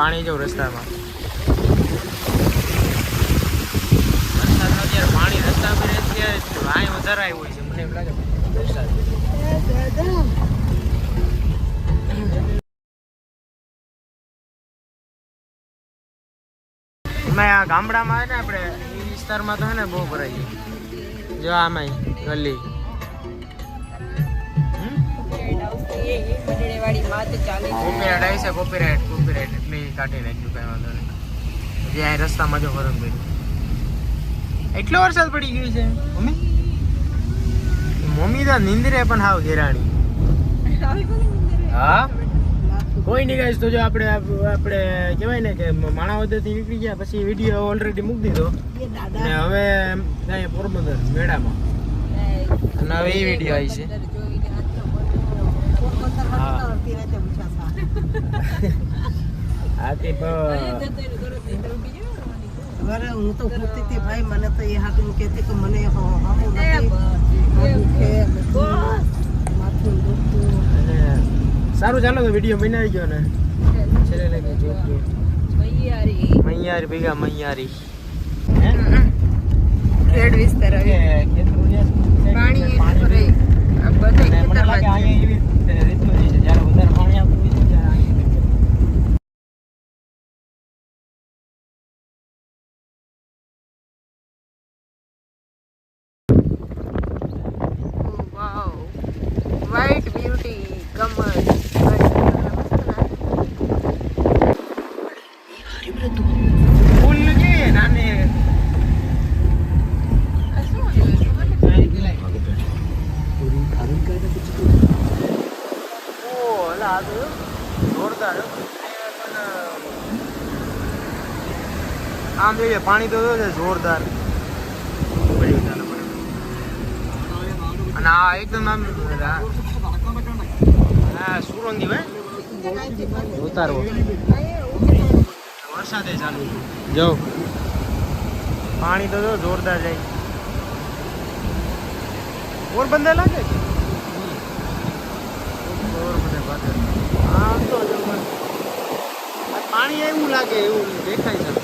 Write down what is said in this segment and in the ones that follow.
પાણી જો રસ્તામાં. વરસાદનું અત્યારે પાણી રસ્તા પર અત્યારે છે ગામડામાં ને આપણે, એ વિસ્તારમાં તો હે ને બહુ ભરાય છે જો આમાં ગલી. વાળી માત ચાલે છે. આવી છે કોપીરાઇટ કોપીરાઇટ એટલે ઈ કાઢી નાખ્યું કઈ વાંધો નહીં. અહીં રસ્તામાં જો ફરક પડ્યો. એટલો વરસાદ પડી ગયો છે. મમ્મી? મમ્મી તો નિંદરે પણ હાવ ઘેરાણી. હા? કોઈ નહીં ગાઈશ તો જો આપણે આપ- આપણે કહેવાય ને કે માણાવદરથી નીકળી ગયા પછી વીડિયો ઓલરેડી મૂકી દીધો. ને હવે પોરબંદર મેળામાં. અને હવે એ વીડિયો આવી છે. અરે હું તો પૂછતી હતી ભાઈ મને તો એ કહેતી કે મને હ- નથી. દુખે બધું માથું દુખતું. અને સારું ચાલો તો વીડિયો બનાવી ગયો ને. છેલ્લે લગી જોજો મૈયારી. ભેગા મૈયારી. હે? ખેડ વિસ્તાર છે, પાણી આ બધા મને ખેતરમાં છે જ્યારે વધારે પાણી આવતું હોય છે ત્યારે અહીંયા વાવ વ્હાઈટ બ્યુટી કમર ફૂલ કે નાને ઓ ಅದು જોરદાર. આમ જોઈએ પાણી તો છે જોરદાર. અને આ એકદમ આમ હા સુરંગી ભાઈ. ઉતારવો. વરસાદે ચાલુ. જો પાણી તો જોરદાર જાય. પોરબંદર લાગે છે પોરબંદર પાસે. આમ તો જો પણ એવું લાગે, એવું દેખાય છે.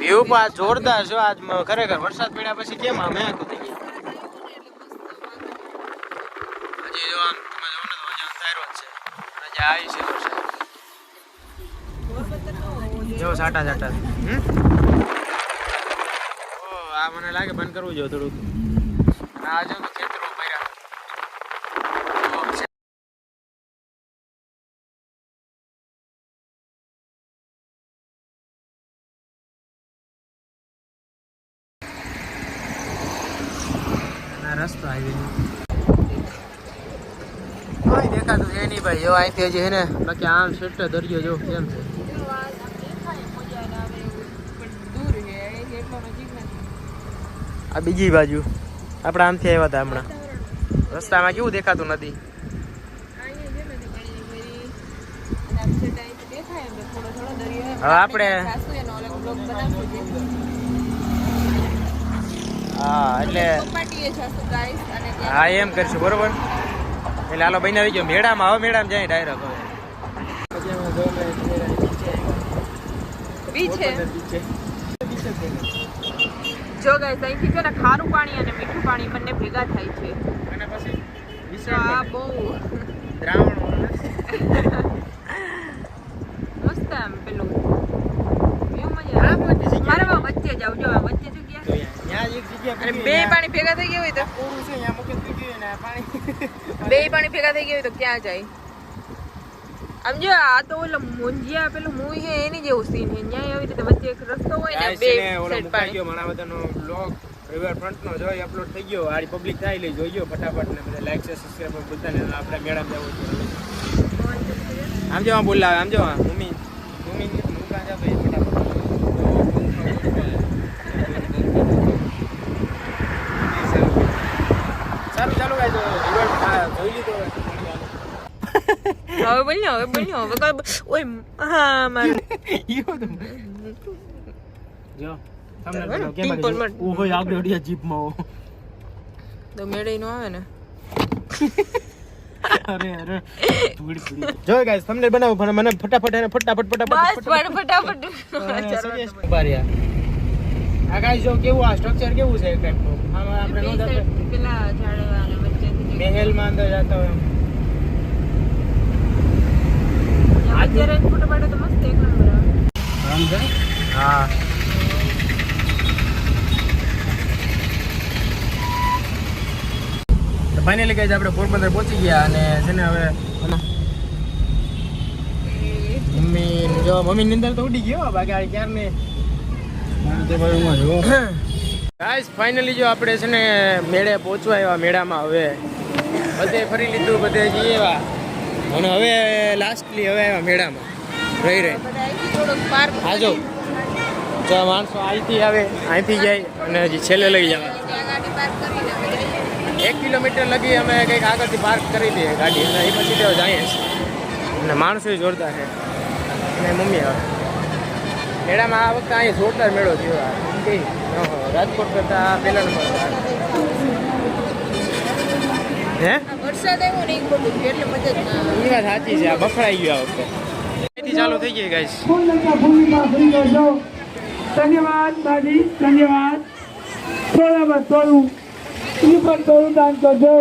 વ્યૂ જોરદાર છો આજ ખરેખર વરસાદ પડ્યા પછી કેમ આમ આખું થઈ ગયું હજી જો આમ તમે જોવો ને તો હજી અંધારો જ છે હજી આવી છે વરસાદ જો સાટા સાટા ઓ આ મને લાગે બંધ કરવું જોઈએ થોડુંક. આ જો ખેતરો છે. રસ્તો આવી કોઈ દેખાતું છે નહીં ભાઈ. જો અહીંથી હજી હે ને બાકી આમ છેટે દરિયો જો કેમ છે? આ બીજી બાજુ. આપણે આમથી આવ્યા હતા હમણાં. રસ્તામાં કેવું દેખાતું નથી? આપણે હા એટલે હા એમ કરશું બરોબર? એટલે હાલો બની આવી ગયો. મેળામાં હવે મેળામાં જાય ડાયરેક્ટ હવે. બી છે. જો ગાઈસ અહીંથી છે ને ખારું પાણી અને મીઠું પાણી બંને ભેગા થાય છે. અને પછી બહુ. દ્રાવણ મસ્ત આમ પેલું. બે પાણી ભેગા થઈ ગયા હોય તો? બે પાણી ભેગા થઈ ગયા હોય તો ક્યાં જાય? આમ જો આ તો ઓલો મુંજિયા પેલું મૂવી છે એની જેવું સીન છે ન્યાય આવી રીતે વચ્ચે એક રસ્તો હોય ને બે સાઈડ પાણી ગયો મારા બધાનો vlog. રવિવાર ફ્રન્ટનો જોઈ અપલોડ થઈ ગયો. આડી પબ્લિક થાય એટલે ગયો ફટાફટ ને બધા લાઈક છે સબસ્ક્રાઈબ બધાને આપણે મેળા જવું છે. આમ જો બોલાવે આમ જો મમ્મી મમ્મી મુકા જા ભાઈ ફટાફટ સારું ચાલો ગાઈસ રિવર્ટ જોઈ લીધો હવે બન્યો હવે બન્યો હવે કઈ ઓય હા મારે ઈયો તો જો કેમ પિમ્પલમાં. ઓહો આગળ અડિયા જીપમાં ઓ તો મેળે નો આવે ને અરે અરે જો ગાઈસ થંબનેલ બનાવો પણ મને ફટાફટ એને ફટાફટ બસ ફટાફટ ફટાફટ. આ ગાઈસ જો કેવું આ સ્ટ્રક્ચર કેવું છે? એક ટાઈપનું આમાં આપણે નો પેલા ઝાડવા વચ્ચે મહેલમાં અંદર જતા હોય અત્યારે ફોટો પાડો તો મસ્ત એક નંબર આવે હા ફાઇનલી ગાઈસ આપણે પોરબંદર પહોંચી ગયા અને છે ને હવે મમ્મી જો મમ્મી નિંદર તો ઉડી ગયો બાકી ક્યાર ને? ગાઈસ ફાઇનલી જો આપણે છે ને મેળે પહોંચવા આવ્યા મેળામાં હવે. બધે ફરી લીધું બધે જઈએ અને હવે લાસ્ટલી હવે આવ્યા મેળામાં. રહી રહી. હા જો. જો માણસો અહીંથી આવે અહીંથી જાય અને હજી છેલ્લે લઈ જાય. એક કિલોમીટર લગી અમે કંઈક આગળથી પાર્ક કરી દઈએ ગાડી. અને એ પછી તો જઈએ અને માણસો જોરદાર છે. અને મમ્મી આવે મેળામાં આ વખતે અહીં જોરદાર મેળો થયો. રાજકોટ કરતા પહેલા નંબર. હે? વરસાદ આવ્યો ને એક એટલે મજા જ ના આવે. એ વાત સાચી છે આ બફડાઈ ગયું આ વખતે. ચાલુ થઈ ગઈ ગાઈસ. ફૂલનગર ભૂમિમાં ફરી જજો ધન્યવાદ ધન્યવાદ. થોડામાં થોડું એ પણ થોડું દાન કરજો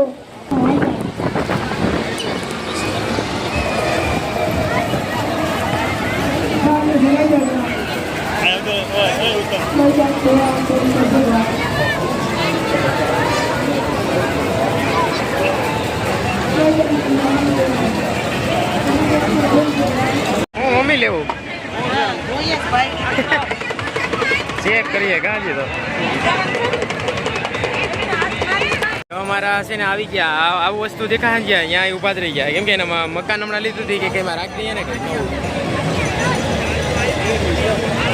હું મમ્મી લેવું જોઈએ જ ભાઈ તો. અમારા છે ને આવી ગયા. આવું વસ્તુ દેખાય ગયા અહીંયા ઊભા રહી ગયા. કેમ કે એના મકાન હમણાં લીધું હતી, કે કઈમાં રાખી દઈએ ને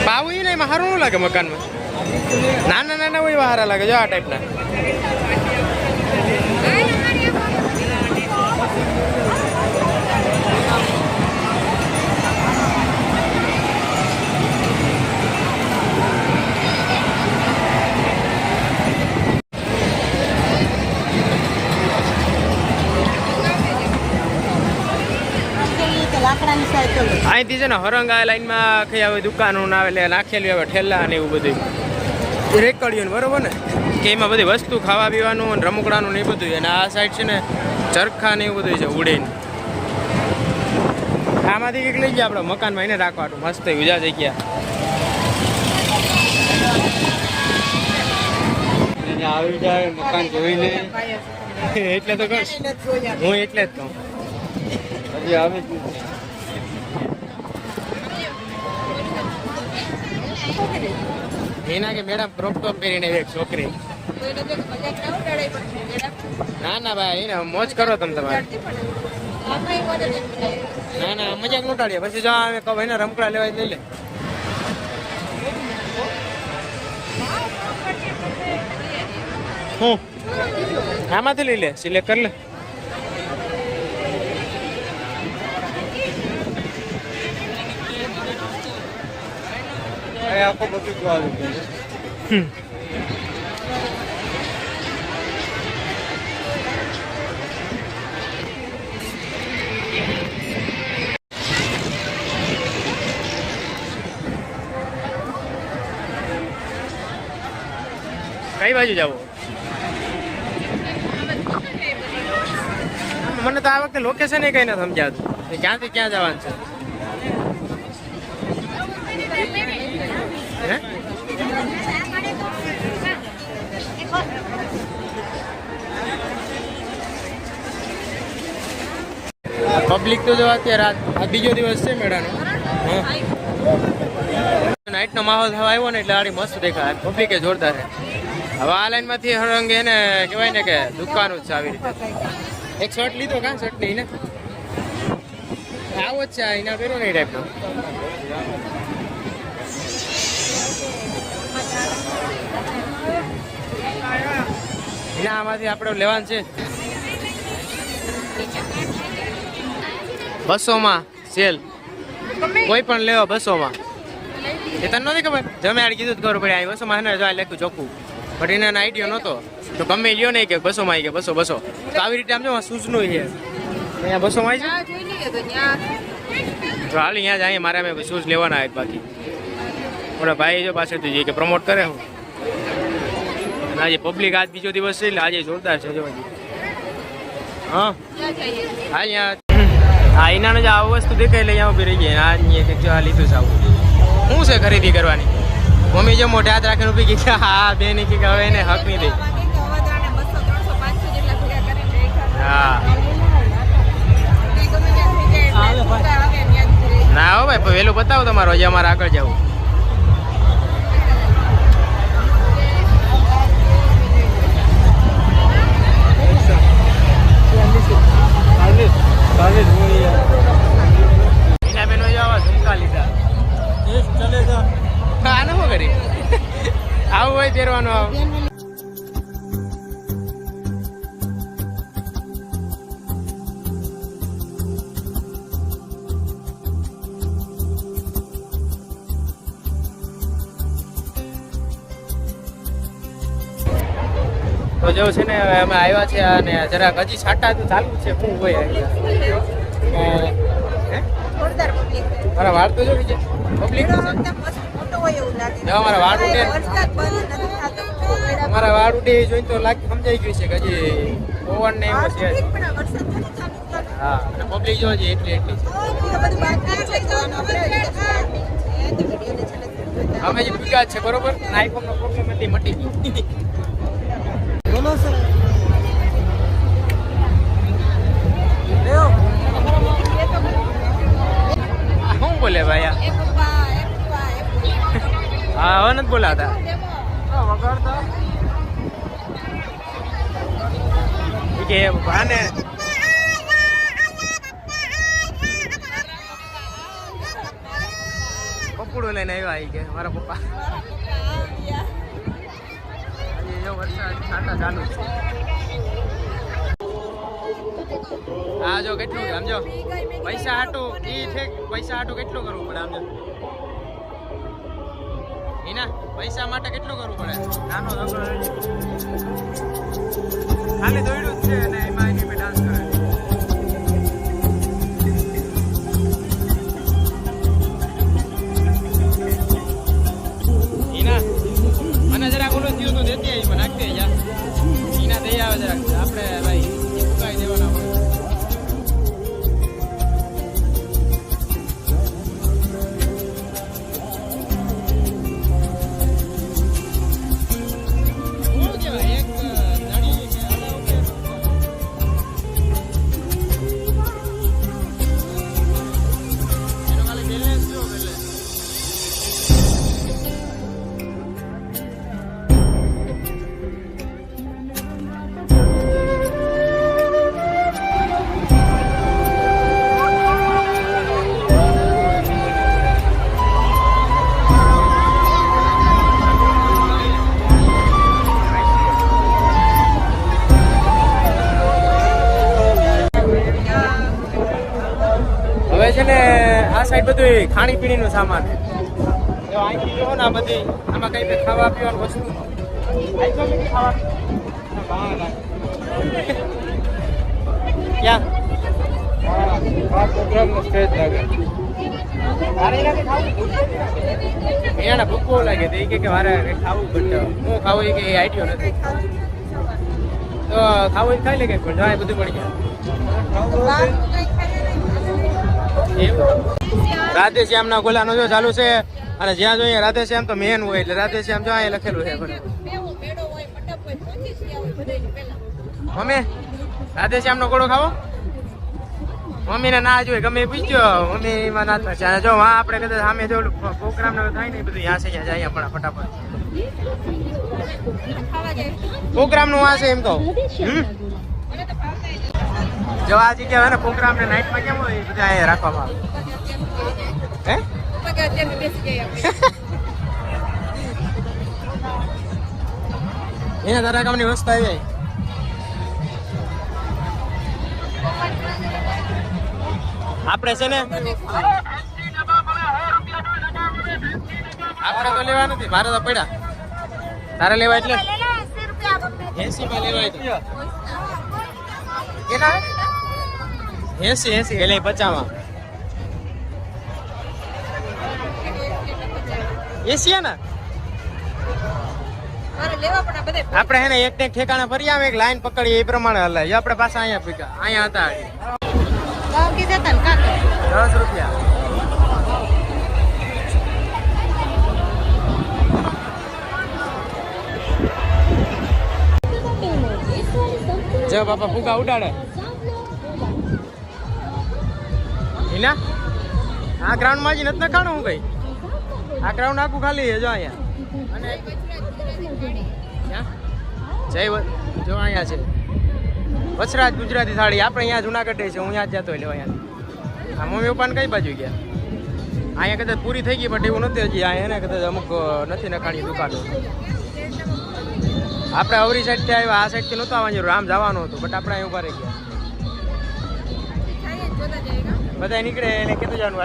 બાવું ઈ ને એમાં સારું લાગે મકાનમાં. નાના નાના હોય સારા લાગે, જો આ ટાઈપના અહીંથી છે ને હરંગ આ લાઈનમાં કઈ આવી દુકાનો ના આવે એટલે નાખેલી આવે ઠેલા ને એવું બધું રેકડ્યું ને બરોબર ને? કે એમાં બધી વસ્તુ ખાવા પીવાનું અને રમકડાનું ને એ બધું અને આ સાઈડ છે ને ચરખા ને એવું બધું છે ઉડીને. આમાંથી કંઈક લઈ ગયા આપણે મકાનમાં એને રાખવાનું. મસ્ત ઉજા જગ્યા આવી જાય મકાન જોઈને એટલે તો હું એટલે જ કહું. હજી આવે જ નથી. એના કે મેડમ ક્રોપ ટોપ પહેરીને એક છોકરી. ના ના, ભાઈ, એને મોજ કરો તમે તમારે. ના ના, મજાક નો પછી જો અમે કહો એને રમકડા લેવા લઈ લે. હું? આમાંથી લઈ લે? સિલેક્ટ કરી લે. આખો બધું કઈ બાજુ જવું મને તો આ વખતે લોકેશન કઈ નથી સમજાતું. કે ક્યાંથી ક્યાં જવાનું છે? હે પબ્લિક તો જો અત્યારે આ- બીજો દિવસ છે મેળાનો. નાઇટનો માહોલ થવા આવ્યો ને એટલે આડી મસ્ત દેખાય. પબ્લિકે જોરદાર છે. હવે આ લાઈનમાંથી હરંગ એને કહેવાય ને કે દુકાનો જ છે આવી રીતે. એક શર્ટ લીધો કા? શર્ટ નહીં ને? આવો જ છે એના પહેરો ને એ ટાઈપનો ના આમાંથી આપણે લેવાનું છે. બસોમાં સેલ. કોઈ પણ લેવા બસોમાં. એ તને નથી ખબર? જમે આડ કીધું જ ખબર પડે. આ બસોમાં હે જો આ લખ્યું ચોખ્ખું. બટ એને આઈડિયો નહોતો. તો ગમે લ્યો નહીં કે બસોમાં આવી ગયા. બસો બસો. તો આવી રીતે આમ જો શૂઝ સૂચનું છે. અહીંયા બસોમાં આવી જાય? તો હાલ અહીંયા જ અહીંયા મારે અમે શૂઝ લેવાના આવે બાકી. ઓલા ભાઈ જો પાસેથી જે કે પ્રમોટ કરે હું. આજે પબ્લિક આજ બીજો દિવસ છે આજે જોરદાર છે જો હા? હા અહીંયા હા એના જ આવું વસ્તુ દેખાય એટલે અહીંયા ઊભી રહી ગયા આ અહીંયા કંઈક આ લીધું છે આવું. શું છે ખરીદી કરવાની? મમ્મી જો મોઢે હાથ રાખીને ઊભી કે હા બેન કે હવે એને હક નહીં દે. હા. ને હો ભાઈ વહેલું બતાવો તમારો. હજી અમારે આગળ જવું. બેનો જો આવા ઝુમકા લીધા. આને શું કરી? આવું હોય પહેરવાનું આવું. તો જો છે ને? હવે અમે આવ્યા છે અને જરાક હજી છાંટા તો ચાલુ છે શું હોય મારા વાળ તો જો છે પબ્લિક એનો વખતે મસ્ત ફોટો હોય એવું લાગે. જો અમારા વાળ ઉડે. વરસાદ બંધ નથી થતો. મેળા અમારા વાળ ઉડે એ જોઈને તો લાગી સમજાઈ ગયું છે કે હજી પવન ને એવું છે. હા અને પબ્લિક જો હજી એટલી એટલી. છે. અમે જે ભૂગ્યા છે બરોબર? નાઇફોન આઈફોન નો પ્રોબ્લેમ હતી મટી ગઈ બોલો સર શું બોલે ભાઈ આ? એ પપ્પા, એ પપ્પા, એ પપ્પા. હા હવે નથી બોલાતા? કે ભાને પપ્પુડો લઈને આવ્યા ઈ કે મારા પપ્પા આજે જો વરસાદ છાંટા ચાલુ હા જો કેટલું સમજો પૈસા હાટું, ઈ છે પૈસા હાટું કેટલું કરવું પડે આમ જો? એના પૈસા માટે કેટલું કરવું પડે? નાનો ખાલી દોડ્યું જ છે અને એમાં એની ડાન્સ કરે. ઈના બધું ખાણી પીણીનું સામાન. જો અહીંથી જો ને આ બધી આમાં કઈ બી ખાવા પીવાનું વસ્તુ ખાવા. ક્યાં? પ્રોગ્રામનો સ્ટેજ લાગે. એના ભૂખ લાગે તો એ કે કે મારે ખાવું બટ હું ખાવું એ કે એ આઈડિયો નથી. તો ખાવું એ ખાઈ લે કે? પણ જાય બધું મળી ગયા એવું રાધે શ્યામના ગોલાનો જો ચાલુ છે અને જ્યાં જોઈએ રાધેશ્યામ તો મેન હોય એટલે રાધે શ્યામ જો અહીંયા લખેલું છે. મમ્મી રાધેશ્યામનો ગોળો ખાવો? મમ્મીને ના જોઈએ ગમે એ પૂછ્યો મમ્મી એમાં ના થશે જો હા આપણે કદાચ સામે જો પ્રોગ્રામ ને થાય ને બધું યાં છે જાય આપણા ફટાફટ. પ્રોગ્રામનું આ છે એમ તો. હમ? જો આ જગ્યા હોય ને પ્રોગ્રામ ને નાઇટમાં કેમ હોય એ બધા અહીંયા રાખવામાં આવે. હે? એના તારા કામની વસ્તુ આવી જાય. આપણે છે ને આપણે તો લેવા નથી મારે તો પડ્યા. તારે લેવા એટલે? એસી માં લેવાય કેટલા એસી એસી એટલે પચામાં એસી હે ને? આપણે હે ને એક ને એક ઠેકાણે ફરી આવે એક લાઈન પકડીએ એ પ્રમાણે હલે એ આપણે પાછા અહીંયા પીકા અહીંયા હતા દસ રૂપિયા. જો બાપા ફૂગા ઉડાડે. હિના આ ગ્રાઉન્ડમાં જ નથી નખાણું હું કઈ? આ ગ્રાઉન્ડ આખું ખાલી છે, જો અહીંયા. અને જય જો અહીંયા છે. વસરાજ ગુજરાતી થાળી. આપણે અહીંયા જુનાગઢ છે, હું અહીંયા જ જતો લેવા અહીંયા. આ મમ્મી પપ્પાને કઈ બાજુ ગયા? અહીંયા કદાચ પૂરી થઈ ગઈ બટ એવું નથી હજી. અહીંયા એને કદાચ અમુક નથી નખાણી દુકાનો. આપણે અવરી સાઈડથી આવ્યા, આ સાઈડથી નહોતું આવવાનું આમ જવાનું હતું બટ આપણે અહીં ઊભા રહી ગયા. બધા નીકળે એને કેટલું જવાનું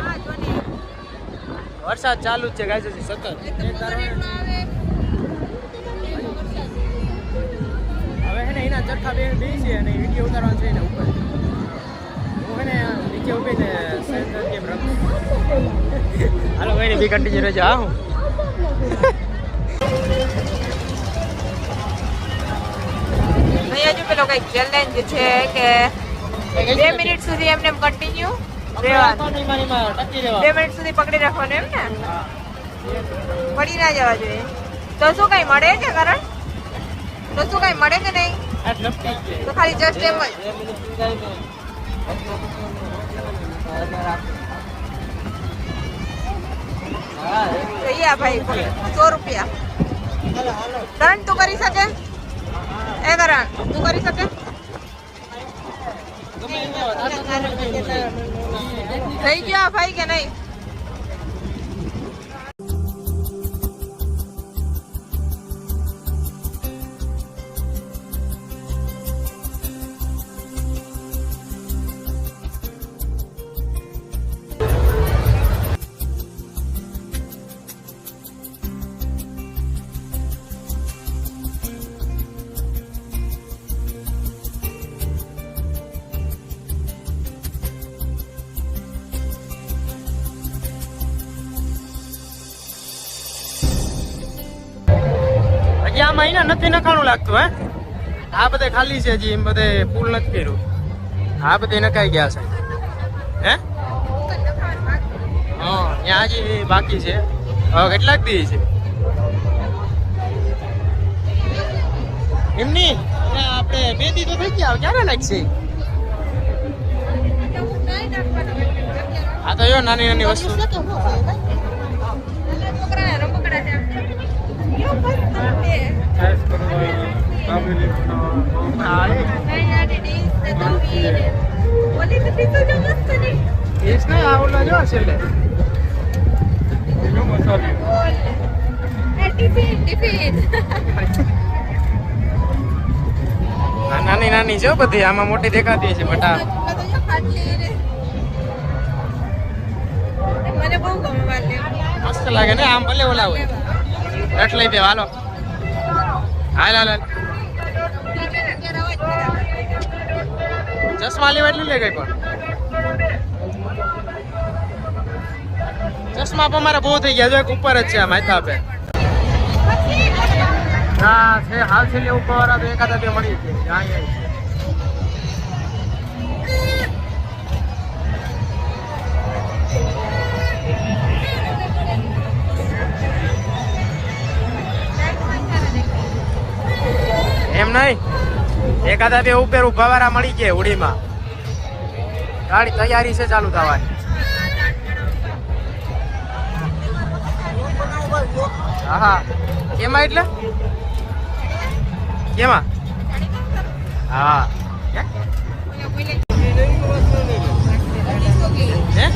વરસાદ ચાલુ જ છે ગાય છે સતત. હવે હે ને એના ચરખા બે બે છે અને વીડિયો ઉતારવાનો છે એના ઉપર. હું હે ને નીચે ગેમ રમું. હાલો ભાઈ ને બી કન્ટિન્યુ રહેજો હા હું. હજુ પેલો કંઈક ચેલેન્જ છે કે બે મિનિટ સુધી એમને કન્ટિન્યુ બે મિનિટ સુધી પકડી રાખવાનું એમ ને? પડી ના જવા જોઈએ. તો શું કઈ મળે કે કરણ? તો શું કઈ મળે કે નહીં? તો ખાલી જસ્ટ એમ જ. જોઈએ ભાઈ સો રૂપિયા. કરણ તું કરી શકે? એ કરણ તું કરી શકે? થઈ ગયા ભાઈ કે નહીં? નથી નખાણું લાગતું, હે? આ બધે ખાલી છે હજી, એમ બધે ફૂલ નથી કર્યું. આ બધે નખાઈ ગયા છે. હે? હા, ત્યાં હજી બાકી છે. હવે કેટલાક દી છે? એમની? આપણે બે દી તો થઈ ગયા ક્યારે લાગશે? આ તો જો નાની નાની વસ્તુ. આ નાની નાની છે બધી આમાં મોટી દેખાતી છે બટા. જો ગમે મસ્ત લાગે ને આમ ભલે ઓલા હોય. રટ લઈ દે, હાલો. હાલ હાલ. ચશ્મા લેવા એટલું લે ગઈ પણ. ચશ્મા પણ મારા બહુ થઈ ગયા, જો એક ઉપર જ છે આ માથા પે હા, છે, હાલ છે ઉપર એકાદા બે મળી છે. એમ નહીં? એકાદા બે ઉપર ઊભા વાળા મળી ગયા ઉડીમાં ગાડી તૈયારી છે ચાલુ થવાની. હા હા કેમાં એટલે? કેમાં? હા. હે?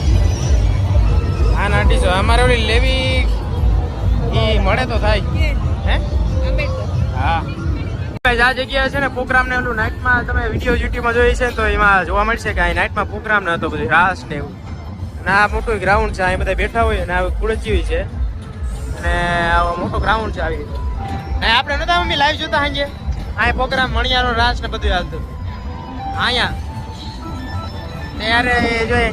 નાટીસો અમારે ઓલી લેવી એ મળે તો થાય. હે? હા. આ જગ્યાએ છે ને પ્રોગ્રામ ને ઓલું નાઇટમાં તમે વીડિયો યુટ્યુબમાં જોઈ છે તો એમાં જોવા મળશે કે અહીં નાઇટમાં પ્રોગ્રામ ન હતો બધું રાસ ને એવું. અને આ મોટું ગ્રાઉન્ડ છે અહીં બધા બેઠા હોય અને આ કુળચી છે. અને આવો મોટો ગ્રાઉન્ડ છે આવી રીતે. આપણે નતા મમ્મી લાઈવ જોતા સાંજે? આ પ્રોગ્રામ મણિયારો રાસ ને બધું હાલતું. અહીંયા. ત્યારે એ જોઈએ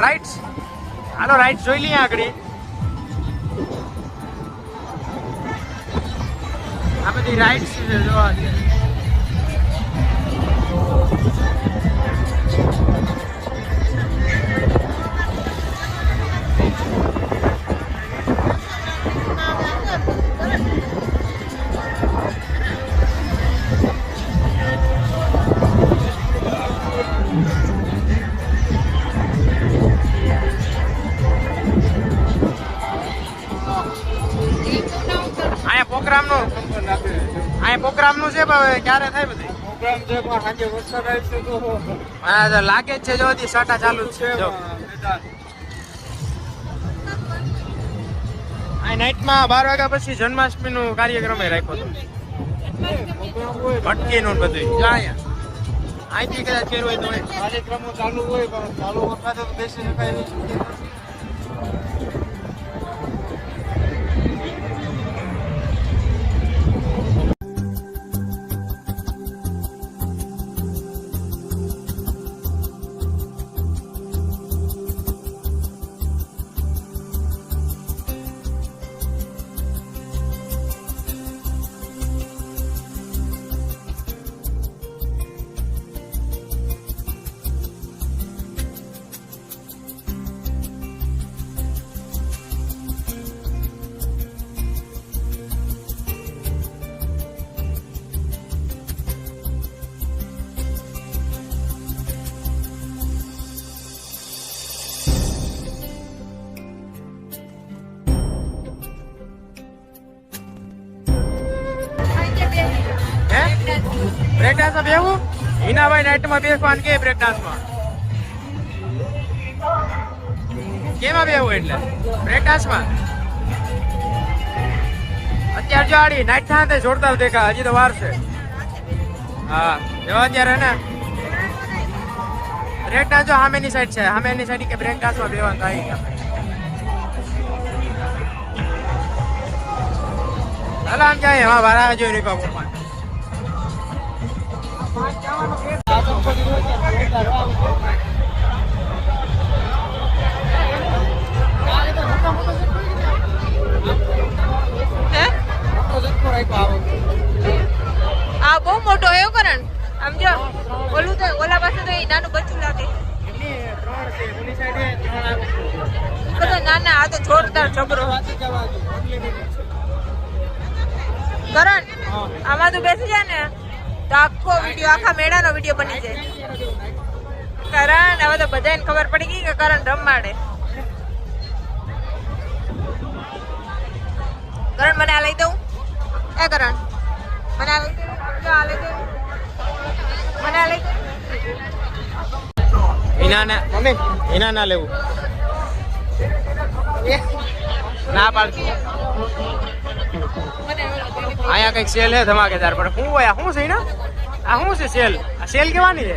રાઈટ્સ હાલો રાઈટ્સ જોઈ લઈએ આગળ. બધી રાઈટ્સ છે જોવા છે ક્યારે થાય બધી? પ્રોગ્રામ છે પણ સાંજે વરસાદ આવશે તો હા તો લાગે જ છે જો હજી સાટા ચાલુ છે જો. આ નાઇટમાં બાર વાગ્યા પછી જન્માષ્ટમી નું કાર્યક્રમ રાખ્યો હતો. ભટકી નું બધું જો અહીંયા. અહીંથી કદાચ કર્યું હોય. તો કાર્યક્રમો ચાલુ હોય પણ ચાલુ વખતે તો બેસી શકાય ડાન્સમાં બેવું હિનાભાઈ નાઇટમાં બેસવાનું કે બ્રેક ડાન્સમાં કેમાં બેવું એટલે? બ્રેક ડાન્સમાં અત્યારે જો આડી નાઇટ થાય તે જોરદાર દેખા હજી તો વાર છે. હા, એવા અત્યારે ને. બ્રેક ડાન્સ જો સામેની સાઈડ છે. સામેની સાઈડ કે બ્રેક ડાન્સમાં બેવાનું થાય હાલો, આમ જાય હા વારા જોઈ રહ્યો આ બહુ મોટો હે કરણ આમ જો, ઓલું તો ઓલા પાસે તો એ નાનું બચ્ચું લાગે. બધા નાના, આ તો જોરદાર જબરો કરણ આમાં તું બેસી જાય ને. તો આખો વીડિયો, આખા મેળાનો વીડિયો બની જાય. કરણ હવે તો બધાને ખબર પડી ગઈ કે કરણ રમાડે. કરણ મને આ લઈ દઉં? એ કરણ મને આ લઈ દઉં આ લઈ દઉં મને આ લઈ દઉં એના ના મમ્મી. એના ના લેવું. ના પાડતી. અહીંયા કંઈક સેલ હે ધમાકેદાર પણ શું હોય આ શું છે ને આ શું છે સેલ? આ સેલ કેવાની છે.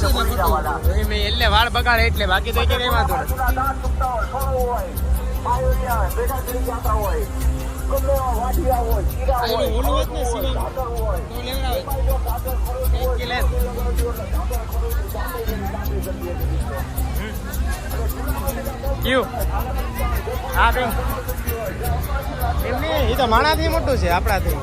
એટલે વાળ બગાડે એટલે બાકી તો કે એમ. હા બેન એ તો માણાથી મોટું છે, આપણાથી